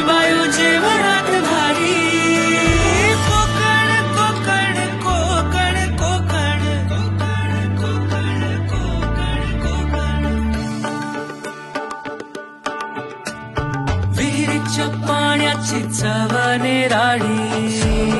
वायू जेवणात भारी. कोकण कोकण कोकण कोकण. कोकण कोकण कोकण कोकण विहिरीच्या पाण्याची चव निराळी